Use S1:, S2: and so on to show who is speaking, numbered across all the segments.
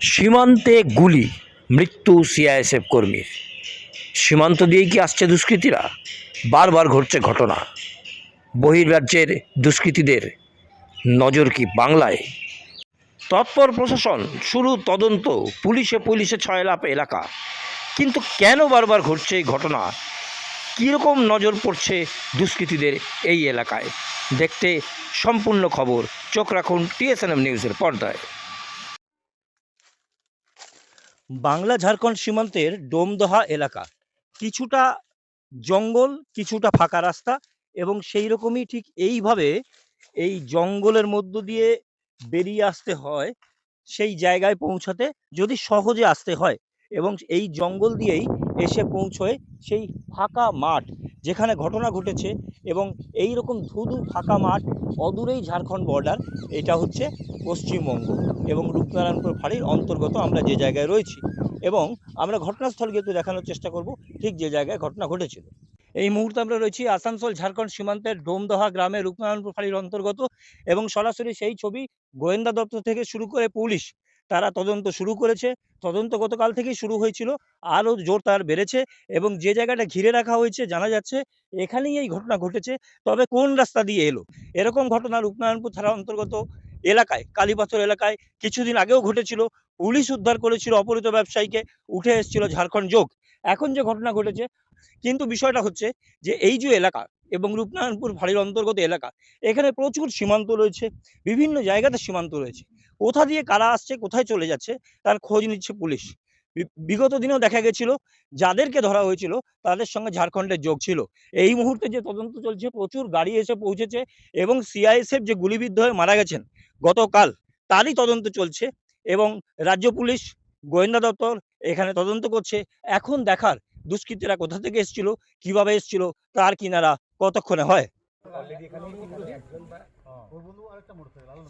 S1: সীমান্তে গুলি, মৃত্যু সিআইএসএফ কর্মীর। সীমান্ত দিয়েই কি আসছে দুষ্কৃতীরা? বারবার ঘটছে ঘটনা। বহির্রাজ্যের দুষ্কৃতীদের নজর কি বাংলায়? তৎপর প্রশাসন, শুরু তদন্ত, পুলিশে পুলিশে ছয়লাপ এলাকা। কিন্তু কেন বারবার ঘটছে এই ঘটনা? কীরকম নজর পড়ছে দুষ্কৃতীদের এই এলাকায়? দেখতে সম্পূর্ণ খবর চোখ রাখুন টিএসএনএম নিউজের পর্দায়। বাংলা ঝাড়খণ্ড সীমান্তের ডোমদহা এলাকা। কিছুটা জঙ্গল, কিছুটা ফাঁকা রাস্তা এবং সেই রকমই ঠিক এইভাবে এই জঙ্গলের মধ্য দিয়ে বেরিয়ে আসতে হয়, সেই জায়গায় পৌঁছাতে যদি সহজে আসতে হয় এবং এই জঙ্গল দিয়েই এসে পৌঁছয় সেই ফাঁকা মাঠ যেখানে ঘটনা ঘটেছে এবং এই রকম ধুধু ফাঁকা মাঠ অদূরেই ঝাড়খণ্ড বর্ডার, এটা হচ্ছে পশ্চিমবঙ্গ। এবং রূপনারায়ণপুর ফাঁড়ির অন্তর্গত আমরা যে জায়গায় রয়েছি এবং আমরা ঘটনাস্থলকে একটু দেখানোর চেষ্টা করব ঠিক যে জায়গায় ঘটনা ঘটেছিল। এই মুহূর্তে আমরা রয়েছি আসানসোল, ঝাড়খণ্ড সীমান্তের ডোমদহা গ্রামে রূপনারায়ণপুর ফাঁড়ির অন্তর্গত এবং সরাসরি সেই ছবি গোয়েন্দা দপ্তর থেকে শুরু করে পুলিশ তারা তদন্ত শুরু করেছে। তদন্ত গতকাল থেকেই শুরু হয়েছিল, আরও জোর তার বেড়েছে এবং যে জায়গাটা ঘিরে রাখা হয়েছে জানা যাচ্ছে এখানেই এই ঘটনা ঘটেছে। তবে কোন রাস্তা দিয়ে এলো? এরকম ঘটনা রূপনারায়ণপুর থানার অন্তর্গত এলাকায়, কালীপাথর এলাকায় কিছুদিন আগেও ঘটেছিল। পুলিশ উদ্ধার করেছিল অপহৃত ব্যবসায়ীকে, উঠে এসেছিল ঝাড়খণ্ড যোগ। এখন যে ঘটনা ঘটেছে, কিন্তু বিষয়টা হচ্ছে যে এই যে এলাকা এবং রূপনারায়ণপুর ভাড়ির অন্তর্গত এলাকা, এখানে প্রচুর সীমান্ত রয়েছে, বিভিন্ন জায়গাতে সীমান্ত রয়েছে। কোথা দিয়ে কারা আসছে, কোথায় চলে যাচ্ছে, তার খোঁজ নিচ্ছে পুলিশ। বিগত দিনেও দেখা গেছিল যাদেরকে ধরা হয়েছিল তাদের সঙ্গে ঝাড়খণ্ডের যোগ ছিল। এই মুহূর্তে যে তদন্ত চলছে প্রচুর গাড়ি এসে পৌঁছেছে এবং সিআইএসএফ যে গুলিবিদ্ধ হয়ে মারা গেছেন গতকাল তারই তদন্ত চলছে এবং রাজ্য পুলিশ গোয়েন্দা দপ্তর এখানে তদন্ত করছে। এখন দেখার দুষ্কৃতীরা কোথা থেকে এসেছিল কীভাবে এসেছিল তার কিনারা কতক্ষণে হয়?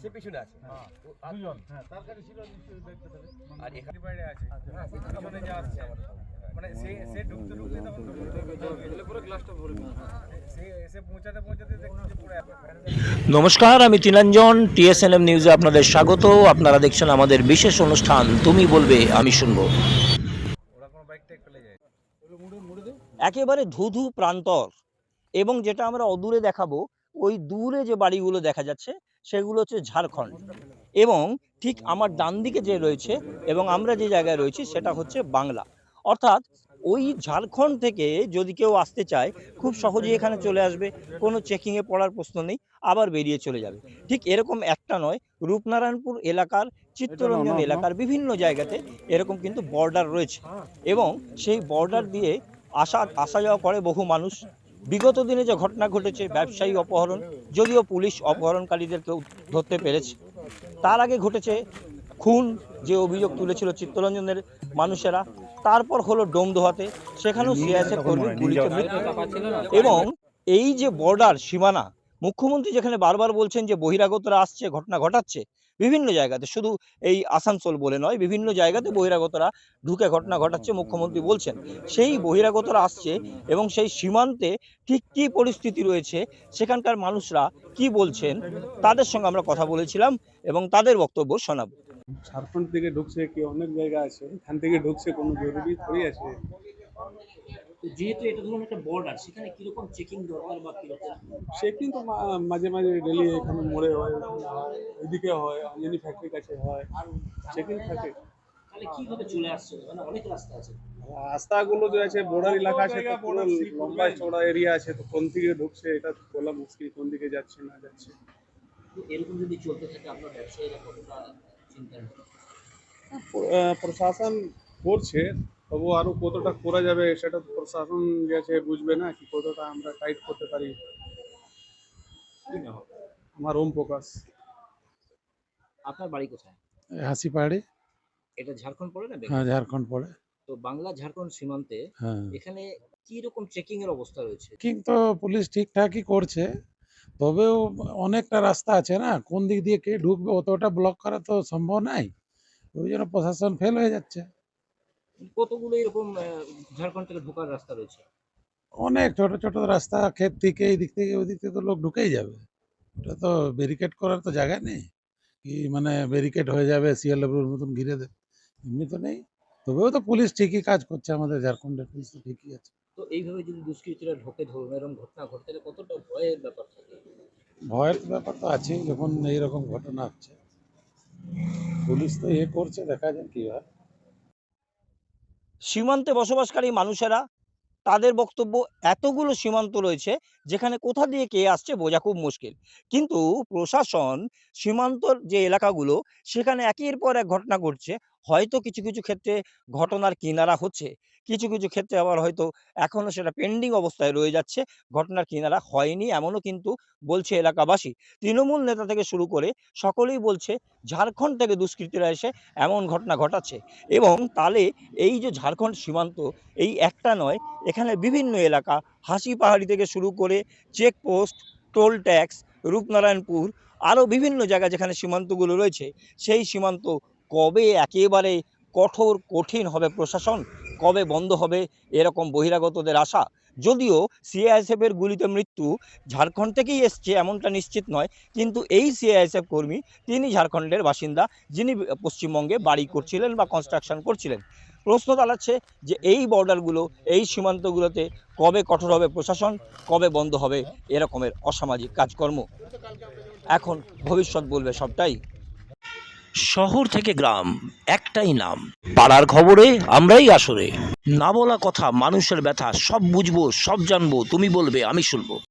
S2: সে পিছনে আছে। ও- আর- আর এখানে বাইরে আছে পিছনে যা আসছে। মানে সে সে ঢুকতে ঢুকতে তখন পুরো গ্লাসটা ভরে সে এসে পৌঁছাতে পৌঁছাতে দেখছি পুরো
S1: নমস্কার আমি তিলাঞ্জন টিএসএনএম নিউজে আপনাদের স্বাগত। আপনারা দেখছেন আমাদের বিশেষ অনুষ্ঠান তুমি বলবে আমি শুনব। একেবারে ধুধু প্রান্তর। এবং যেটা আমরা অদূরে দেখাবো ওই দূরে যে বাড়িগুলো দেখা যাচ্ছে সেগুলো হচ্ছে ঝাড়খণ্ড। এবং ঠিক আমার ডান দিকে যে রয়েছে এবং আমরা যে জায়গায় রয়েছি সেটা হচ্ছে বাংলা। অর্থাৎ ওই ঝাড়খণ্ড থেকে যদি কেউ আসতে চায়, খুব সহজেই এখানে চলে আসবে, কোনো চেকিংয়ে পড়ার প্রশ্ন নেই, আবার বেরিয়ে চলে যাবে। ঠিক এরকম একটা নয়, রূপনারায়ণপুর এলাকার, চিত্তরঞ্জন এলাকার বিভিন্ন জায়গাতে এরকম কিন্তু বর্ডার রয়েছে। এবং সেই বর্ডার দিয়ে আসা আসা যাওয়া করে বহু মানুষ। বিগত দিনে যে ঘটনা ঘটেছে ব্যবসায়ী অপহরণ যদিও পুলিশ অপহরণকারীদেরকেও ধরতে পেরেছে তার আগে ঘটেছে খুন যে অভিযোগ তুলেছিল চিত্তরঞ্জনের মানুষেরা তারপর হলো ডোমদোহাতে সেখানেও সিআইএসএফ কর্মী গুলিতে মৃত্যু। এবং এই যে বর্ডার সীমানা মুখ্যমন্ত্রী যেখানে বারবার বলছেন যে বহিরাগতরা আসছে ঘটনা ঘটাচ্ছে বিভিন্ন জায়গাতে, শুধু এই আসানসোল বলে নয়, বিভিন্ন জায়গাতে বহিরাগতরা ঢুকে ঘটনা ঘটাচ্ছে, মুখ্যমন্ত্রী বলছেন। সেই বহিরাগতরা আসছে এবং সেই সীমান্তে ঠিক কী পরিস্থিতি রয়েছে, সেখানকার মানুষরা কি বলছেন, তাদের সঙ্গে আমরা কথা বলেছিলাম এবং তাদের বক্তব্য শোনাবো।
S3: ঝাড়খণ্ড থেকে ঢুকছে কি অনেক জায়গা আছে, এখান থেকে ঢুকছে কোনো জরুরি আছে?
S4: যেহেতু এটা ধরুন একটা বর্ডার সেখানে কীরকম চেকিং দরকার বা কীরকম?
S3: কিন্তু মা- মাঝে মাঝে ডেলি এখানে মোড়ে হয় এদিকে হয় অঞ্জনি ফ্যাক্টরি কাছে হয়। চেকিং থাকে।
S4: তাহলে কীভাবে চলে আসছে? মানে অনেক রাস্তা আছে।
S3: রাস্তাগুলো যে আছে বর্ডার এলাকা আছে তো লম্বা চড়া এরিয়া আছে তো কোন দিকে ঢুকছে এটা তো বলা মুশকিল কোন দিকে যাচ্ছে না যাচ্ছে।
S4: এরকম যদি চলতে থাকে আপনার ব্যবসায়ীরা কতটা চিন্তা
S3: প্রশাসন করছে তবু আরও কতটা করা যাবে সেটা তো প্রশাসন আছে বুঝবে না কি কতটা আমরা টাইট করতে পারি। আমার ওম প্রকাশ।
S4: আপনার বাড়ি কোথায়?
S5: হাসি পাহাড়ি
S4: এটা ঝাড়খণ্ড পড়ে না
S5: হ্যাঁ ঝাড়খণ্ড পড়ে।
S4: তো বাংলা ঝাড়খণ্ড সীমান্তে
S5: হ্যাঁ।
S4: এখানে কি রকম চেকিং এর অবস্থা রয়েছে?
S5: কিন্তু পুলিশ ঠিকঠাকই করছে তবেও অনেকটা রাস্তা আছে না কোন দিক দিয়ে কে ঢুকবে অতটা ব্লক করা তো সম্ভব নাই। ওই জন্য প্রশাসন ফেল হয়ে যাচ্ছে।
S4: কতগুলো এরকম আহ, ঝাড়খণ্ড থেকে ঢোকার রাস্তা রয়েছে?
S5: অনেক ছোট ছোট রাস্তা ক্ষেত থেকে এই দিক থেকে ওই দিক থেকে তো লোক ঢুকেই যাবে। ওটা তো ব্যারিকেড করার তো জায়গা নেই। কি মানে ব্যারিকেড হয়ে যাবে সিএলডব্লিউর মতন ঘিরে দেবে এমনি তো নেই। তবেও তো পুলিশ ঠিকই কাজ করছে আমাদের ঝাড়খণ্ডের পুলিশ তো ঠিকই আছে।
S4: তো এইভাবে যদি দুষ্কৃতীরা ঢোকে ধরুন এরকম ঘটনা ঘটে তাহলে কতটা ভয়ের ব্যাপার থাকে?
S5: ভয়ের ব্যাপার তো আছেই যখন এইরকম ঘটনা হচ্ছে। পুলিশ তো এ করছে দেখা যায় কি হয়।
S1: সীমান্তে বসবাসকারী মানুষেরা তাদের বক্তব্য এতগুলো সীমান্ত রয়েছে, যেখানে কোথা দিয়ে কে আসছে বোঝা খুব মুশকিল। কিন্তু প্রশাসন সীমান্তর যে এলাকাগুলো, সেখানে একের পর এক ঘটনা ঘটছে। হয়তো কিছু কিছু ক্ষেত্রে ঘটনার কিনারা হচ্ছে। কিছু কিছু ক্ষেত্রে আবার হয়তো এখনও সেটা পেন্ডিং অবস্থায় রয়ে যাচ্ছে। ঘটনার কিনারা হয়নি এমনও কিন্তু বলছে এলাকাবাসী। তৃণমূল নেতা থেকে শুরু করে সকলেই বলছে ঝাড়খণ্ড থেকে দুষ্কৃতীরা এসে এমন ঘটনা ঘটাচ্ছে। এবং তালে এই যে ঝাড়খণ্ড সীমান্ত, এই একটা নয়, এখানে বিভিন্ন এলাকা, হাসি পাহাড়ি থেকে শুরু করে চেকপোস্ট টোল ট্যাক্স রূপনারায়ণপুর, আরও বিভিন্ন জায়গা যেখানে সীমান্তগুলো রয়েছে, সেই সীমান্ত কবে একেবারে কঠোর, কঠিন হবে প্রশাসন? কবে বন্ধ হবে? এরকম বহিরাগতদের আশা? যদিও সিআইএসএফের গুলিতে মৃত্যু ঝাড়খণ্ড থেকেই এসছে এমনটা নিশ্চিত নয়, কিন্তু এই সিআইএসএফ কর্মী তিনি ঝাড়খণ্ডের বাসিন্দা, যিনি পশ্চিমবঙ্গে বাড়ি করছিলেন বা কনস্ট্রাকশন করছিলেন। প্রশ্ন দাঁড়াচ্ছে যে এই বর্ডারগুলো, এই সীমান্তগুলোতে কবে কঠোর হবে প্রশাসন? কবে বন্ধ হবে? এরকমের অসামাজিক কাজকর্ম। এখন ভবিষ্যৎ বলবে সবটাই। শহর থেকে গ্রাম একটাই নাম। পাড়ার খবরে, আমরাই আসরে। না বলা কথা, মানুষের ব্যথা, সব বুঝব, সব জানব, তুমি বলবে, আমি শুনব।